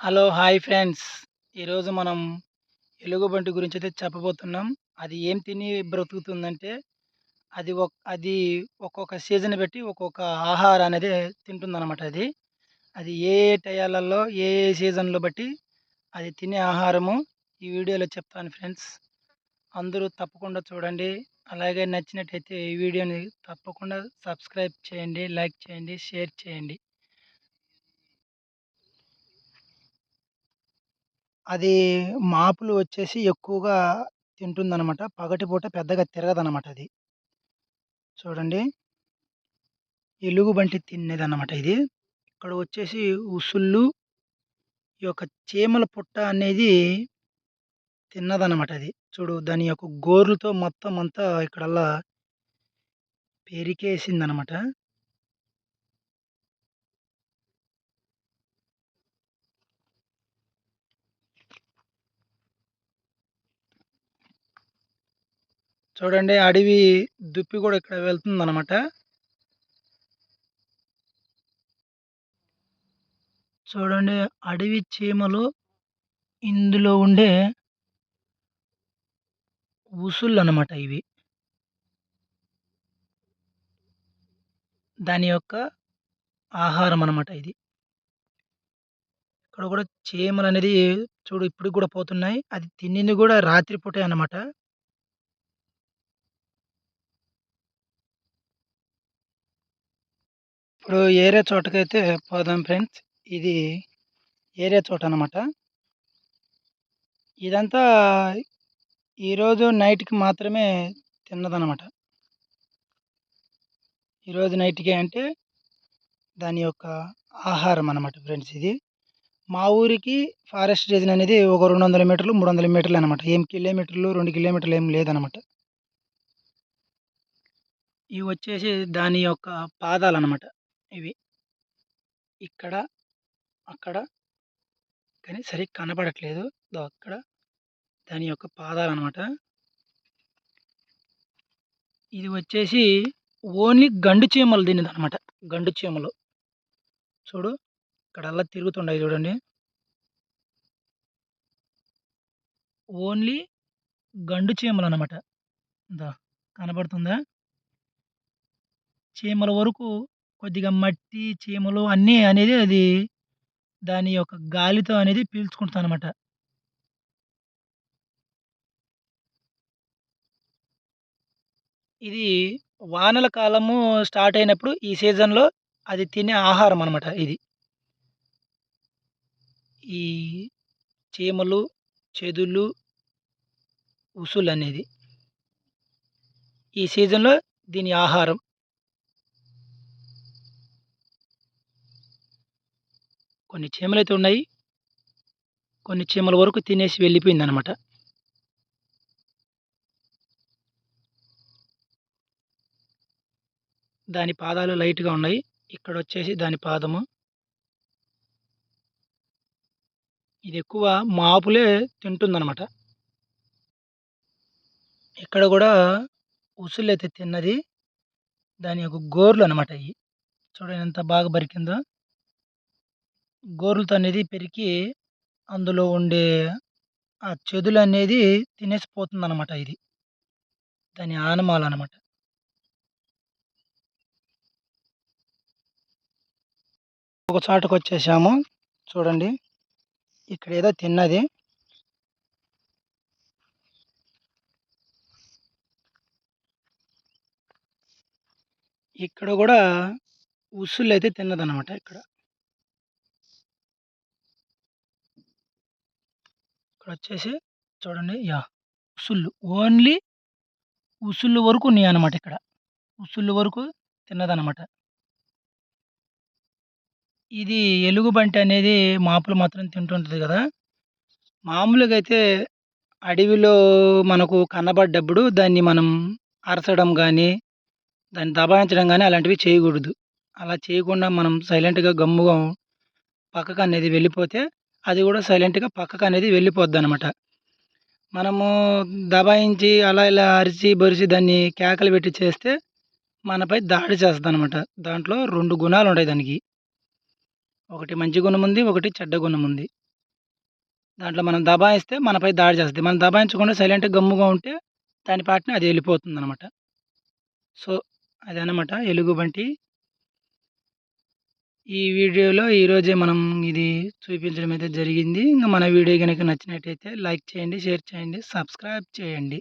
Hello hi friends. ఈరోజు మనం ఎలుగుబంటి గురించి అయితే చెప్పబోతున్నాం. అది ఏం తిని బ్రతుకుతుందంటే అది ఒక అది ఒక్కొక్క సీజన్ బట్టి ఒక్కొక్క ఆహారం అనేది తింటుందన్నమాట అది. అది ఏ ఏ టయాలలో ఏ ఏ సీజన్లో బట్టి అది తినే ఆహారము ఈ వీడియోలో చెప్తాను ఫ్రెండ్స్. అందరూ తప్పకుండా చూడండి. అలాగే నచ్చినట్టయితే ఈ వీడియోని తప్పకుండా సబ్స్క్రైబ్ చేయండి లైక్ చేయండి షేర్ చేయండి. అది మాపులు వచ్చేసి ఎక్కువగా తింటుందనమాట పగటిపూట పెద్దగా తిరగదనమాట అది. చూడండి. ఎలుగుబంటి తినేదన్నమాట ఇది. ఇక్కడ వచ్చేసి ఉసుళ్ళు ఈ యొక్క చీమల పుట్ట అనేది తిన్నదన్నమాట అది. చూడు దాని యొక్క గోర్లతో మొత్తం అంతా ఇక్కడల్లా పెరికేసిందనమాట చూడండి అడవి దుప్పి కూడా ఇక్కడ వెళ్తుంది అనమాట చూడండి అడవి చీమలు ఇందులో ఉండే ఉసుళ్ళు అనమాట ఇవి. దాని యొక్క ఆహారం అనమాట ఇది. ఇక్కడ కూడా చీమలు అనేది చూడు ఇప్పుడు కూడా పోతున్నాయి. అది తినింది కూడా రాత్రిపూటే అనమాట ఇప్పుడు ఏరే చోటకైతే పోదాం ఫ్రెండ్స్. ఇది ఏరే చోట అనమాట ఇదంతా ఈరోజు నైట్కి మాత్రమే తిన్నదనమాట ఈరోజు నైట్కి అంటే దాని యొక్క ఆహారం అనమాట ఫ్రెండ్స్ ఇది. మా ఊరికి ఫారెస్ట్ రీజన్ అనేది ఒక రెండు వందల మీటర్లు మూడు వందల మీటర్లు అనమాట ఏం కిలోమీటర్లు రెండు కిలోమీటర్లు ఏం లేదనమాట ఇవి వచ్చేసి దాని యొక్క పాదాలు అనమాట ఇవి. ఇక్కడ అక్కడ కానీ సరిగ్గా కనపడట్లేదు అక్కడ దాని యొక్క పాదాలు అనమాట ఇది వచ్చేసి ఓన్లీ గండు చీమలు తినేది అనమాట గండు చీమలు. చూడు ఇక్కడల్లా తిరుగుతుండయి చూడండి. ఓన్లీ గండు చీమలు అనమాట కనబడుతుందా? చీమల వరకు కొద్దిగా మట్టి చీమలు అన్నీ అనేది అది దాని యొక్క గాలితో అనేది పీల్చుకుంటుంది అనమాట ఇది వానల కాలము స్టార్ట్ అయినప్పుడు ఈ సీజన్లో అది తినే ఆహారం అనమాట ఇది. ఈ చీమలు చెదులు ఉసులు అనేది ఈ సీజన్లో దీని ఆహారం. కొన్ని చీమలు అయితే ఉన్నాయి. కొన్ని చీమల వరకు తినేసి వెళ్ళిపోయింది అనమాట దాని పాదాలు లైట్గా ఉన్నాయి. ఇక్కడ వచ్చేసి దాని పాదము. ఇది ఎక్కువ మాపులే తింటుందన్నమాట. ఇక్కడ కూడా ఉసులు అయితే తిన్నది. దాని యొక్క గోర్లు అనమాట అవి చూడండి ఎంత బాగా బరికిందో. గోర్లతో అనేది పెరికి అందులో ఉండే ఆ చెదులు అనేది తినేసిపోతుంది అనమాట ఇది. దాని ఆనమాలు అనమాట ఒక చాటుకు వచ్చేసాము చూడండి. ఇక్కడ ఏదో తిన్నది. ఇక్కడ కూడా ఉసులు అయితే తిన్నదనమాట ఇక్కడ. ఇక్కడ వచ్చేసి చూడండి యా ఉసుళ్ళు. ఓన్లీ ఉసుళ్ళు వరకు ఉన్నాయి అనమాట ఇక్కడ. ఉసుళ్ళు వరకు తిన్నదనమాట ఇది ఎలుగుబంటి అనేది మాపులు మాత్రం తింటుంటుంది కదా. మామూలుగా అయితే అడవిలో మనకు కనబడ్డప్పుడు దాన్ని మనం అరచడం కానీ దాన్ని దబాయించడం కానీ అలాంటివి చేయకూడదు. అలా చేయకుండా మనం సైలెంట్గా గమ్ముగా పక్కకు అనేది వెళ్ళిపోతే అది కూడా సైలెంట్గా పక్కకు అనేది వెళ్ళిపోద్ది అనమాట మనము దబాయించి అలా ఇలా అరిచి బరిచి దాన్ని కేకలు పెట్టి చేస్తే మనపై దాడి చేస్తుంది అనమాట దాంట్లో రెండు గుణాలు ఉంటాయి దానికి ఒకటి మంచి గుణం ఉంది ఒకటి చెడ్డ గుణం ఉంది దాంట్లో మనం దబాయిస్తే మనపై దాడి చేస్తుంది మనం దబాయించకుండా సైలెంట్‌గా గమ్ముగా ఉంటే దాని పాటిని అది ఎళ్ళిపోతుందనమాట. సో, అదనమాట ఎలుగుబంటి. ఈ వీడియోలో ఈరోజే మనం ఇది చూపించడం అయితే జరిగింది. ఇంక మన వీడియో గనక నచ్చినట్టయితే లైక్ చేయండి, షేర్ చేయండి, సబ్స్క్రైబ్ చేయండి.